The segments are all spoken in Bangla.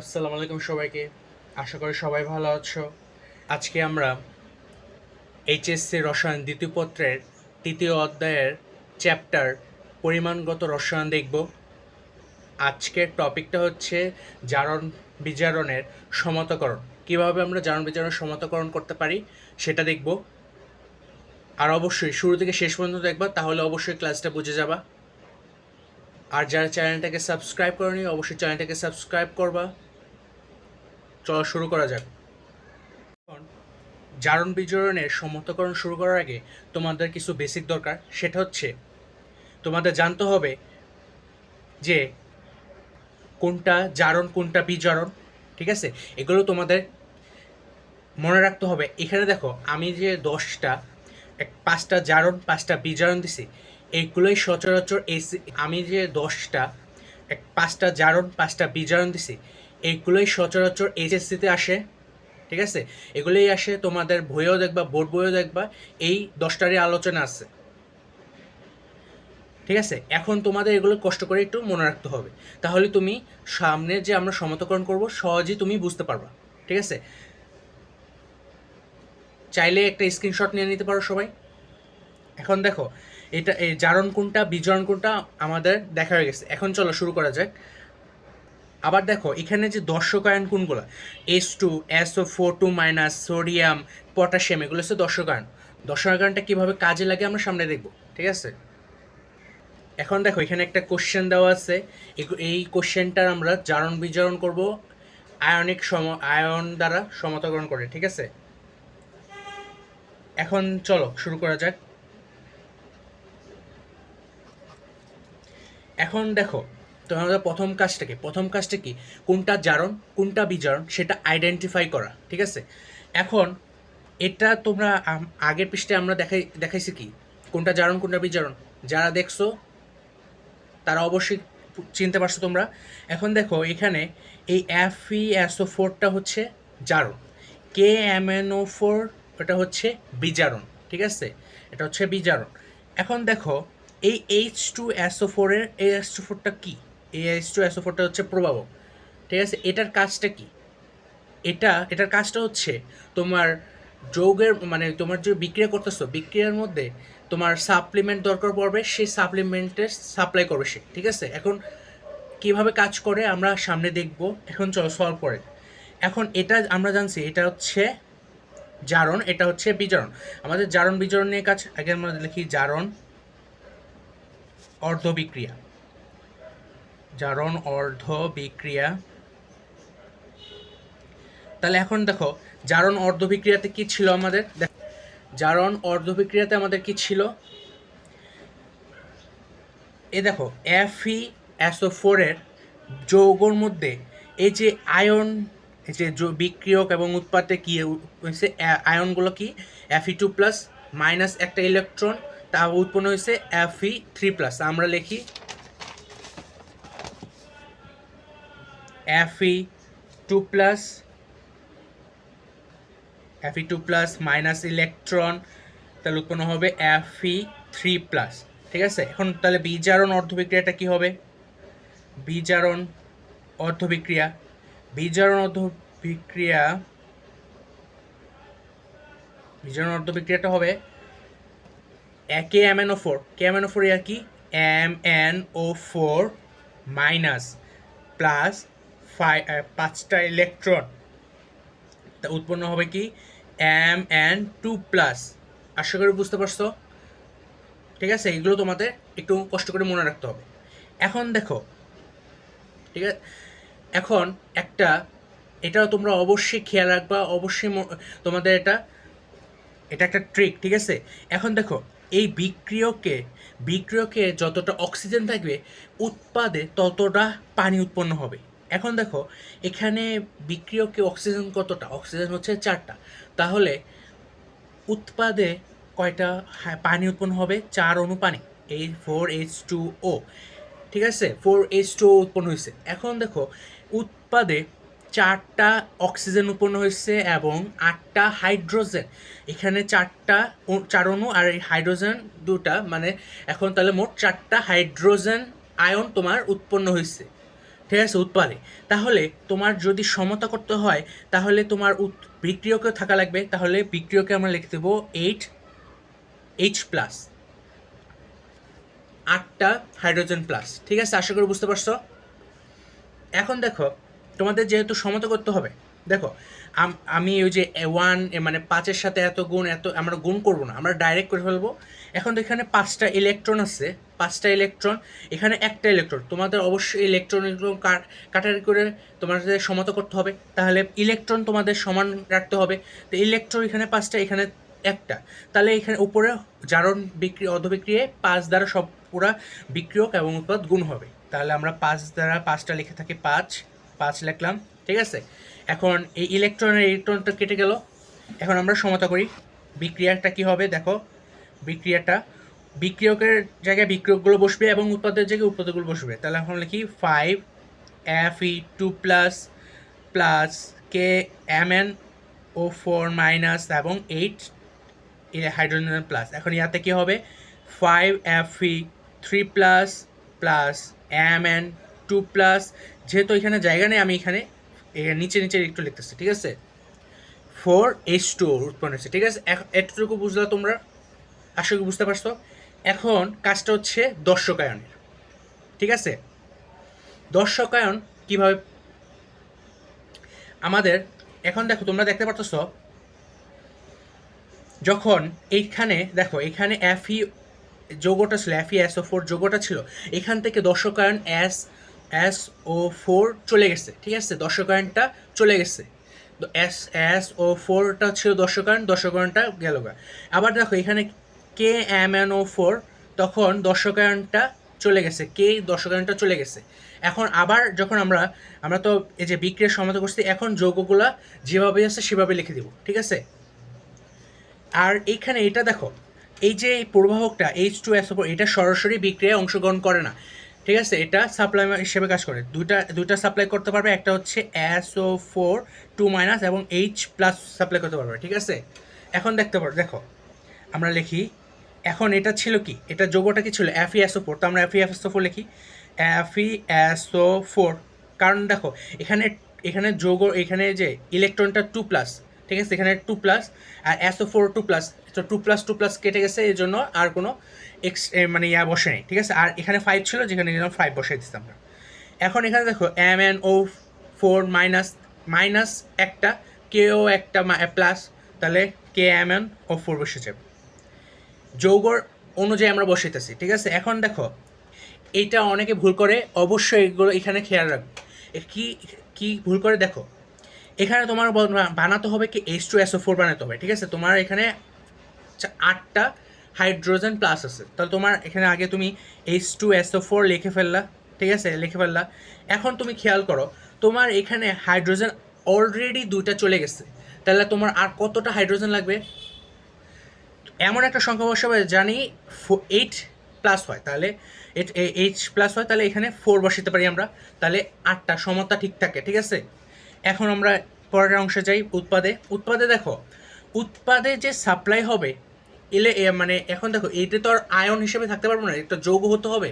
আসসালামু আলাইকুম সবাইকে। আশা করি সবাই ভালো আছো। আজকে আমরা এইচএসসি রসায়ন দ্বিতীয় পত্রের তৃতীয় অধ্যায়ের চ্যাপ্টার পরিমাণগত রসায়ন দেখব। আজকের টপিকটা হচ্ছে জারণ বিজারণের সমতাকরণ। কীভাবে আমরা জারণ বিজারণের সমতাকরণ করতে পারি সেটা দেখব। আর অবশ্যই শুরু থেকে শেষ পর্যন্ত দেখবা, তাহলে অবশ্যই ক্লাসটা বুঝে যাবা। আর যারা চ্যানেলটাকে সাবস্ক্রাইব করেনি, অবশ্যই চ্যানেলটাকে সাবস্ক্রাইব করবা। চলো শুরু করা যাক। জারণ বিজরণের সমতকরণ শুরু করার আগে তোমাদের কিছু বেসিক দরকার, সেটা হচ্ছে তোমাদের জানতে হবে যে কোনটা জারণ, কোনটা বিজারণ, ঠিক আছে? এগুলো তোমাদের মনে রাখতে হবে। এখানে দেখো, আমি যে দশটা, এক পাঁচটা জারণ, পাঁচটা বিজারণ দিছি এইগুলোই সচরাচর এসি আমি যে দশটা, এক পাঁচটা জারণ, পাঁচটা বিজারণ দিছি এইগুলোই সচরাচর এইচএসসিতে আসে, ঠিক আছে? এগুলোই আসে, তোমাদের বইও দেখবা, বোর্ড বইও দেখবা, এই দশটারই আলোচনা আছে। ঠিক আছে? এখন তোমাদের এগুলো কষ্ট করে একটু মনে রাখতে হবে। তাহলে তুমি সামনে যে আমরা সমতকরণ করব, সহজেই তুমি বুঝতে পারবা। ঠিক আছে? চাইলে একটা স্ক্রিনশট নিয়ে নিতে পারো সবাই। এখন দেখো, এটা, এই জারণ কোনটা বিজারণ কোনটা আমাদের দেখা হয়ে গেছে। এখন চলো শুরু করা যাক। আবার দেখো, এখানে যে দর্শক আয়ন কোনগুলো? S two SO four two minus sodium potassium এগুলো হচ্ছে দর্শক আয়ন। দর্শক আয়নটা কীভাবে কাজে লাগে আমরা সামনে দেখব, ঠিক আছে? এখন দেখো, এখানে একটা কোশ্চেন দেওয়া আছে। এই কোশ্চেনটার আমরা জারণ বিজারণ করব, আয়নিক সম, আয়ন দ্বারা সমতাকরণ করে, ঠিক আছে? এখন চলো, শুরু করা যাক। এখন দেখো তোমাদের প্রথম কাজটা কি? প্রথম কাজটা কি? কোনটা জারণ, কোনটা বিজারণ সেটা আইডেন্টিফাই করা, ঠিক আছে? এখন এটা তোমরা আগের পৃষ্ঠে আমরা দেখাই, দেখাইছি কি? কোনটা জারণ, কোনটা বিজারণ? যারা দেখছ, তারা অবশ্যই চিনতে পারছ তোমরা। এখন দেখো, এখানে এই এফ ই এসও ফোরটা হচ্ছে জারণ। K M N O four ওটা হচ্ছে বিজারণ, ঠিক আছে? এটা হচ্ছে বিজারণ। এখন দেখো, এই এইচ টু এসও ফোরের এই এস টু ফোরটা কী? এইচ টু এসও ফোরটা হচ্ছে প্রভাবক। ঠিক আছে? এটার কাজটা কি? এটা, এটার কাজটা হচ্ছে তোমার যৌগের মানে তোমার যে বিক্রিয়া করতেছো, বিক্রিয়ার মধ্যে তোমার সাপ্লিমেন্ট দরকার পড়বে, সেই সাপ্লিমেন্টের সাপ্লাই করবে সে, ঠিক আছে? এখন কীভাবে কাজ করে আমরা সামনে দেখব। এখন চলো সলভ করে। এখন এটা আমরা জানছি, এটা হচ্ছে জারণ, এটা হচ্ছে বিজারণ। আমাদের জারণ বিজারণ নিয়ে কাজ, আগে আমরা লিখি জারণ অর্ধ বিক্রিয়া জারণ, অর্ধ, বিক্রিয়া। তাহলে এখন দেখো, জারণ, অর্ধ, বিক্রিয়াতে কি ছিল আমাদের? জারণ, অর্ধ, বিক্রিয়াতে আমাদের কি ছিল? এ দেখো এফি অ্যাসো ফোরের যৌগর মধ্যে এই যে আয়ন, এই যে বিক্রিয়ক এবং উৎপাদে কি হয়েছে আয়নগুলো কি? এফি টু প্লাস মাইনাস একটা ইলেকট্রন তা উৎপন্ন হয়েছে এফি থ্রি প্লাস আমরা লিখি FE two plus FE two plus minus electron তাহলে উৎপন্ন হবে এফি থ্রি প্লাস ঠিক আছে? এখন তাহলে বিজারণ অর্ধবিক্রিয়াটা কি হবে? বিজারণ অর্ধবিক্রিয়া বিজারণ অর্ধবিক্রিয়া, বিজারণ অর্ধবিক্রিয়াটা হবে K M N O four K M N O four আর কি? M N O four minus plus পাঁচটা ইলেকট্রন তা উৎপন্ন হবে কি? এম এন টু প্লাস আশা করি বুঝতে পারছ? ঠিক আছে? এগুলো তোমাদের একটু কষ্ট করে মনে রাখতে হবে। এখন দেখো, ঠিক আছে? এখন একটা, এটাও তোমরা অবশ্যই খেয়াল রাখবা, অবশ্যই তোমাদের এটা এটা একটা ট্রিক ঠিক আছে? এখন দেখো, এই বিক্রিয়কে বিক্রিয়কে যতটা অক্সিজেন থাকবে, উৎপাদে ততটা পানি উৎপন্ন হবে। এখন দেখো, এখানে বিক্রিয়কে অক্সিজেন কতটা? অক্সিজেন হচ্ছে চারটা। তাহলে উৎপাদে কয়টা পানি উৎপন্ন হবে? চার অণু পানি। এই ফোর এইচ টু ও ঠিক আছে? ফোর এইচ টু ও উৎপন্ন হয়েছে। এখন দেখো, উৎপাদে চারটা অক্সিজেন উৎপন্ন হয়েছে এবং আটটা হাইড্রোজেন এখানে চারটা চার অণু আর এই হাইড্রোজেন দুটা মানে এখন তাহলে মোট চারটা হাইড্রোজেন আয়ন তোমার উৎপন্ন হয়েছে। ঠিক আছে, উৎপাদে। তাহলে তোমার যদি সমতা করতে হয়, তাহলে তোমার বিক্রিয়কেও বিক্রিয়কে থাকা লাগবে। তাহলে বিক্রিয়কে আমরা লিখে দেবো এইট, এইচ প্লাস। আটটা হাইড্রোজেন প্লাস। ঠিক আছে, আশা করি বুঝতে পারছ? এখন দেখো, তোমাদের যেহেতু সমতা করতে হবে, দেখো আম- ওই যে ওয়ান মানে পাঁচের সাথে এত গুণ, এত আমরা গুণ করব না, আমরা ডাইরেক্ট করে ফেলব। এখন তো এখানে পাঁচটা ইলেকট্রন আছে, পাঁচটা ইলেকট্রন এখানে একটা ইলেকট্রন তোমাদের অবশ্যই ইলেকট্রন ইলেকট্রন কাটারি করে তোমাদের সমতা করতে হবে। তাহলে ইলেকট্রন তোমাদের সমান রাখতে হবে। তো ইলেকট্রন এখানে পাঁচটা, এখানে একটা। তাহলে এখানে উপরে জারণ বিক্রি অর্ধবিক্রিয়ে পাঁচ দ্বারা সব পুরা বিক্রিয়ক এবং উৎপাদ গুণ হবে। তাহলে আমরা পাঁচ দ্বারা পাঁচটা লিখে থাকি পাঁচ পাঁচ লিখলাম। ঠিক আছে? এখন এই ইলেকট্রনের ইলেকট্রনটা কেটে গেল। এখন আমরা সমতা করি। বিক্রিয়াটা কি হবে? দেখো, বিক্রিয়াটা বিক্রিয়কের জায়গায় বিক্রিয়কগুলো বসবে এবং উৎপাদের জায়গায় উৎপাদকগুলো বসবে। তাহলে এখন লিখি five F E two plus plus K M N O four minus এবং এইট হাইড্রোজেন প্লাস এখন ইয়াতে কি হবে? Five F E three plus plus M N two plus যেহেতু এখানে জায়গা নেই, আমি এখানে নিচে নিচে একটু লিখতেছি, ঠিক আছে? ফোর এইচ টু উৎপন্ন হচ্ছে ঠিক আছে? এতটুকু বুঝলা তোমরা? আশা করি বুঝতে পারছ? এখন কাজটা হচ্ছে দর্শকায়নের, ঠিক আছে? দর্শকায়ন কীভাবে আমাদের, এখন দেখো তোমরা দেখতে পারতেছ, যখন এইখানে, দেখো, এখানে এফই যোগটা ছিল এফই এস ও ফোর যোগটা ছিল, এখান থেকে দর্শকায়ন এস এস ও ফোর চলে গেছে, ঠিক আছে? দর্শকায়নটা চলে গেছে। এস এস ও ফোরটা ছিল দর্শকায়ন দর্শকায়নটা গেল গা। আবার দেখো, এখানে K M N O four তখন দর্শকায়নটা চলে গেছে কে দর্শকায়নটা চলে গেছে। এখন আবার যখন আমরা আমরা তো এই যে বিক্রিয়ার সমাধান করছি, এখন যৌগগুলা যেভাবে আছে সেভাবে লিখে দিব, ঠিক আছে? আর এইখানে এটা দেখো, এই যে প্রবাহকটা এইচ টু এস এটা সরাসরি বিক্রিয়ায় অংশগ্রহণ করে না। ঠিক আছে, এটা সাপ্লাই হিসেবে কাজ করে। দুইটা দুইটা সাপ্লাই করতে পারবে, একটা হচ্ছে ও ফোর টু মাইনাস এবং এইচ প্লাস সাপ্লাই করতে পারবে, ঠিক আছে? এখন দেখতে পারো, দেখো, আমরা লিখি, এখন এটা ছিল কি? এটা যোগটা কি ছিল? F E S O four তো আমরা এফ ও ফোর লিখি। এফ ও ফোর কারণ দেখো, এখানে এখানে যোগ, এখানে যে ইলেকট্রনটা টু প্লাস ঠিক আছে? এখানে টু প্লাস আর S O four two plus তো টু প্লাস টু প্লাস কেটে গেছে, এই জন্য আর কোনো এক্স মানে ইয়া বসে নেই, ঠিক আছে? আর এখানে ফাইভ ছিল, যেখানে যেন ফাইভ বসাই দিতাম আমরা। এখন এখানে দেখো M N O four minus minus একটা কে ও একটা প্লাস তাহলে K M N O four বসে যাবে। যৌগর অনুযায়ী আমরা বসাইতেছি, ঠিক আছে? এখন দেখো, এইটা অনেকে ভুল করে, অবশ্যই এগুলো এখানে খেয়াল রাখবে। কি কি ভুল করে দেখো? এখানে তোমার বানাতে হবে কি এইচ টু এসও ফোর বানাতে হবে, ঠিক আছে? তোমার এখানে আটটা হাইড্রোজেন প্লাস আছে। তাহলে তোমার এখানে আগে তুমি এইচ টু এসও ফোর লিখে ফেললা, ঠিক আছে? লিখে ফেললা। এখন তুমি খেয়াল করো, তোমার এখানে হাইড্রোজেন অলরেডি দুইটা চলে গেছে। তাহলে তোমার আর কতটা হাইড্রোজেন লাগবে? এমন একটা সংখ্যা বসাবে জানি এইট প্লাস হয়। তাহলে এইচ প্লাস হয়, তাহলে এখানে ফোর বসাতে পারি আমরা। তাহলে আটটা সমতা ঠিক থাকে, ঠিক আছে? এখন আমরা পরের অংশে যাই, উৎপাদে। উৎপাদে দেখো, উৎপাদে যে সাপ্লাই হবে, এলে মানে এখন দেখো, এইটা তো আর আয়ন হিসেবে থাকতে পারব না একটা যৌগ হতে হবে,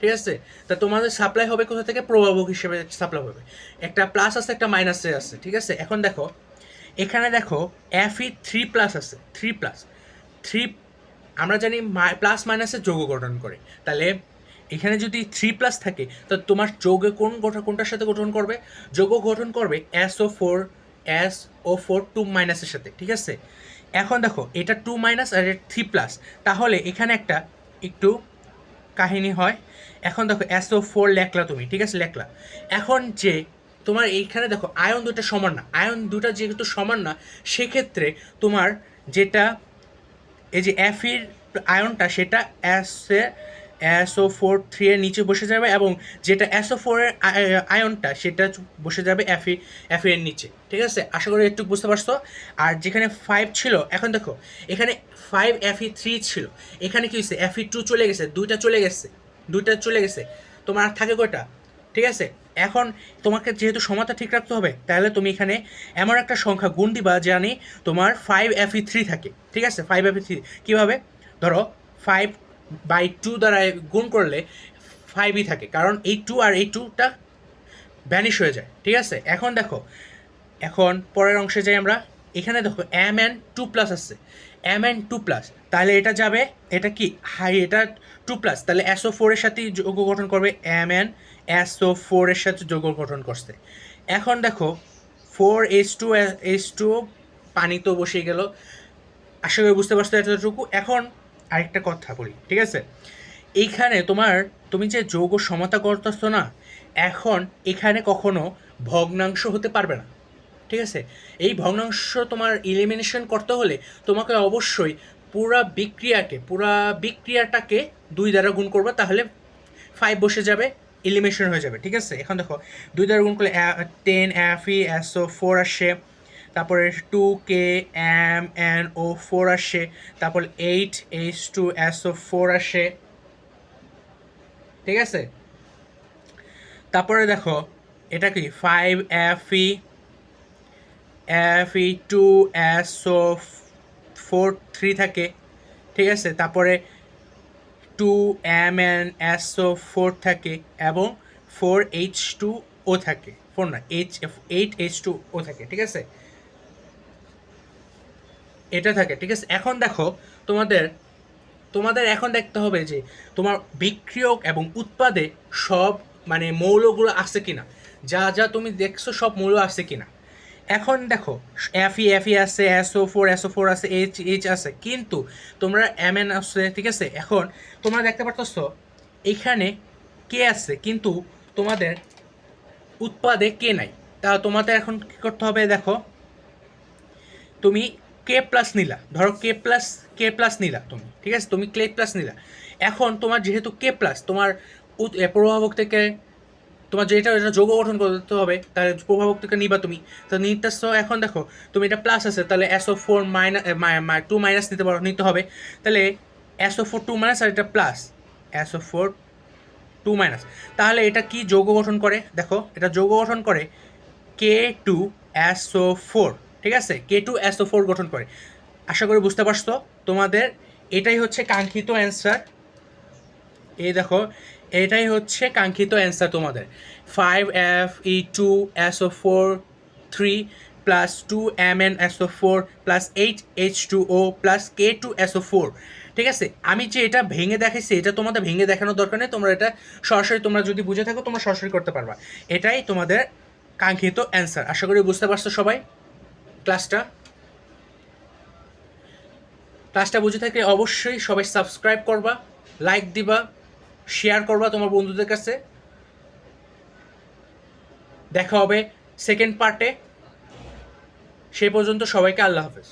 ঠিক আছে? তা তোমাদের সাপ্লাই হবে কোথা থেকে? প্রভাবক হিসেবে সাপ্লাই হবে। একটা প্লাস আছে, একটা মাইনাসে আছে, ঠিক আছে? এখন দেখো, এখানে দেখো এফ ই থ্রি প্লাস আছে থ্রি প্লাস থ্রি আমরা জানি প্লাস মাইনাসে যৌগ গঠন করে। তাহলে এখানে যদি থ্রি প্লাস থাকে, তো তোমার যৌগে কোন গঠন, কোনটার সাথে গঠন করবে? যৌগ গঠন করবে S O four S O four two মাইনাসের সাথে, ঠিক আছে? এখন দেখো, এটা টু মাইনাস আর এটা থ্রি প্লাস তাহলে এখানে একটা একটু কাহিনী হয়। এখন দেখো এস ও ফোর লেখলা তুমি, ঠিক আছে, লেখলা। এখন যে তোমার এইখানে দেখো, আয়ন দুটা সমান না। আয়ন দুটো যেহেতু সমান না, সেক্ষেত্রে তোমার যেটা, এই যে এর আয়নটা, সেটা এস এসও ফোর থ্রি এর নিচে বসে যাবে এবং যেটা এসও ফোর এর আয়- আয়নটা সেটা বসে যাবে এফ এফ এর নিচে, ঠিক আছে? আশা করি একটু বুঝতে পারছ? আর যেখানে ফাইভ ছিল, এখন দেখো, এখানে ফাইভ ই থ্রি ছিল, এখানে কি হয়েছে? ই টু চলে গেছে, দুইটা চলে গেছে, দুইটা চলে গেছে, তোমার থাকে কয়টা? ঠিক আছে? এখন তোমাকে যেহেতু সমাতা ঠিক রাখতে হবে, তাহলে তুমি এখানে এমন একটা সংখ্যা গুণ দিবা জানি তোমার ফাইভ এফ ই থ্রি থাকে, ঠিক আছে? ফাইভ এফ ই থ্রি কীভাবে? ধরো ফাইভ বাই টু দ্বারা গুণ করলে ফাইভই থাকে। কারণ এই টু আর এই টুটা ভ্যানিশ হয়ে যায়, ঠিক আছে? এখন দেখো, এখন পরের অংশে যাই আমরা। এখানে দেখো এম এন টু প্লাস আছে এম এন টু প্লাস তাহলে এটা যাবে, এটা কি? হাই, এটা টু প্লাস তাহলে এসও ফোরের সাথে যৌগ গঠন করবে এম এন এসও ফোরের সাথে যৌগ গঠন করছে। এখন দেখো four H two H two পানি তো বসে গেল। আশা করি বুঝতে পারছ এতটুকু। এখন আরেকটা কথা বলি, ঠিক আছে? এইখানে তোমার, তুমি যে যৌগ সমতা করতেছো না, এখন এখানে কখনো ভগ্নাংশ হতে পারবে না, ঠিক আছে? এই ভগ্নাংশ তোমার ইলিমিনেশন করতে হলে তোমাকে অবশ্যই পুরা বিক্রিয়াকে, পুরা বিক্রিয়াটাকে দুই দ্বারা গুণ করবে, তাহলে ফাইভ বসে যাবে ইলিমিনেশন হয়ে যাবে, ঠিক আছে? এখন দেখো, দুই দ্বারা গুণ করলে ten F E S O four আসে তারপরে two K M N O four আসে। তারপর eight H two S O four আসে। ঠিক আছে? তারপরে দেখো, এটা কি? Five F E F E two S O four three থাকে। ঠিক আছে? তারপরে two M N S O four থাকে এবং ফোর এইচ টু ও থাকে। ফোর না H F eight H two O থাকে। ঠিক আছে? এটা থাকে, ঠিক আছে? এখন দেখো, তোমাদের তোমাদের এখন দেখতে হবে যে তোমার বিক্রিয়ক এবং উৎপাদে সব মানে মৌলগুলো আছে কিনা? যা যা তুমি দেখছ সব মৌল আছে কিনা? এখন দেখো এফ ই এফ ই আছে S O four S O four আছে এইচ এইচ আছে, কিন্তু তোমরা এম এন আছে, ঠিক আছে? এখন তোমরা দেখতে পারতেছো, এখানে কে আছে, কিন্তু তোমাদের উৎপাদে কে নাই। তা তোমাদের এখন কী করতে হবে দেখো, তুমি কে প্লাস নিলা। ধরো কে প্লাস কে প্লাস নিলা তুমি, ঠিক আছে? তুমি কে প্লাস নিলা। এখন তোমার যেহেতু কে প্লাস তোমার প্রভাবক থেকে তোমার যেটা, এটা যোগ গঠন করতে হবে, তাহলে প্রভাবক থেকে নিবা তুমি। তো নিতেছ এখন দেখো, তুমি এটা প্লাস আছে, তাহলে S O four minus two minus নিতে পারো, নিতে হবে। তাহলে S O four two minus আর এটা plus S O four two minus তাহলে এটা কি যৌগ গঠন করে? দেখো, এটা যৌগ গঠন করে কে টু এসও ফোর ঠিক আছে? কে টু এসও ফোর গঠন করে। আশা করি বুঝতে পারছ? তোমাদের এটাই হচ্ছে কাঙ্ক্ষিত অ্যান্সার এই দেখো, এটাই হচ্ছে কাঙ্ক্ষিত অ্যান্সার তোমাদের। Five F E two S O four three plus two M N S O four plus eight H two O plus K two S O four ঠিক আছে? আমি যে এটা ভেঙে দেখাইছি, এটা তোমাদের ভেঙে দেখানোর দরকার নেই। তোমরা এটা সরাসরি, তোমরা যদি বুঝে থাকো, তোমরা সরাসরি করতে পারবা। এটাই তোমাদের কাঙ্ক্ষিত অ্যান্সার আশা করি বুঝতে পারছ সবাই? ক্লাসটা। ক্লাসটা বুঝে থাকলে অবশ্যই সবাই সাবস্ক্রাইব করবা, লাইক দিবা, শেয়ার করবা তোমার বন্ধুদের কাছে। দেখা হবে সেকেন্ড পার্টে। সেই পর্যন্ত সবাইকে আল্লাহ হাফেজ।